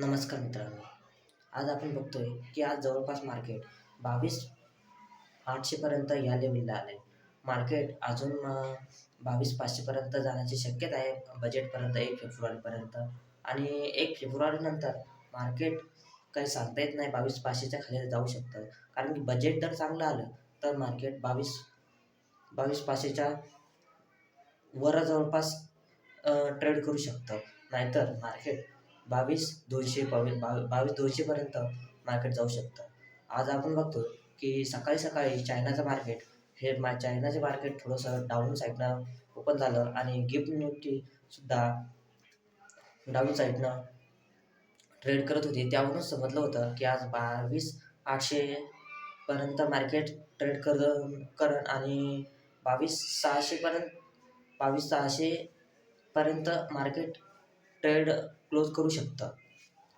नमस्कार मित्रांनो. आज आपण बघतोय की आज जवळपास मार्केट बावीस आठशेपर्यंत या लेवलला आले मार्केट अजून बावीस पाचशेपर्यंत जाण्याची शक्यता आहे. बजेटपर्यंत एक फेब्रुवारीपर्यंत आणि एक फेब्रुवारीनंतर मार्केट काही सांगता येत नाही. बावीस पाचशेच्या खाली जाऊ शकतं. कारण की बजेट जर चांगलं आलं तर मार्केट बावीस बावीस पाचशेच्या वर जवळपास ट्रेड करू शकतं. नाहीतर मार्केट बावीस दोनशे बावीस बावी बावीस दोनशेपर्यंत मार्केट जाऊ शकतं. आज आपण बघतो की सकाळी सकाळी चायनाचं मार्केट हे मा चायनाचे मार्केट थोडंसं डाऊन साईडनं ओपन झालं आणि गिफ्ट निफ्टीसुद्धा डाऊन साईडनं ट्रेड करत होती. त्यावरूनच समजलं होतं की आज बावीस आठशेपर्यंत मार्केट ट्रेड कर करण आणि बावीस सहाशेपर्यंत बावीस सहाशेपर्यंत मार्केट ट्रेड क्लोज करू शकतं.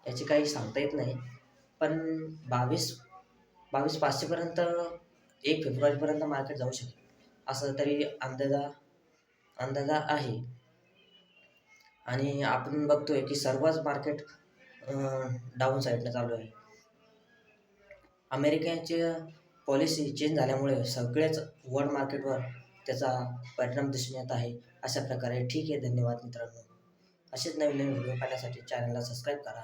याची काही सांगता येत नाही. पण बावीस बावीस पाचशेपर्यंत एक फेब्रुवारीपर्यंत मार्केट जाऊ शकेल. असं तरी अंदाजा अंदाजा आहे. आणि आपण बघतोय की सर्वच मार्केट डाऊन साईडनं चालू आहे. अमेरिकेचे पॉलिसी चेंज झाल्यामुळे सगळेच वर्ल्ड मार्केटवर त्याचा परिणाम दिसून येत आहे. अशा प्रकारे ठीक आहे. धन्यवाद मित्रांनो. असेच नवीन नवीन व्हिडिओ पाहण्यासाठी चॅनलला सबस्क्राईब करा.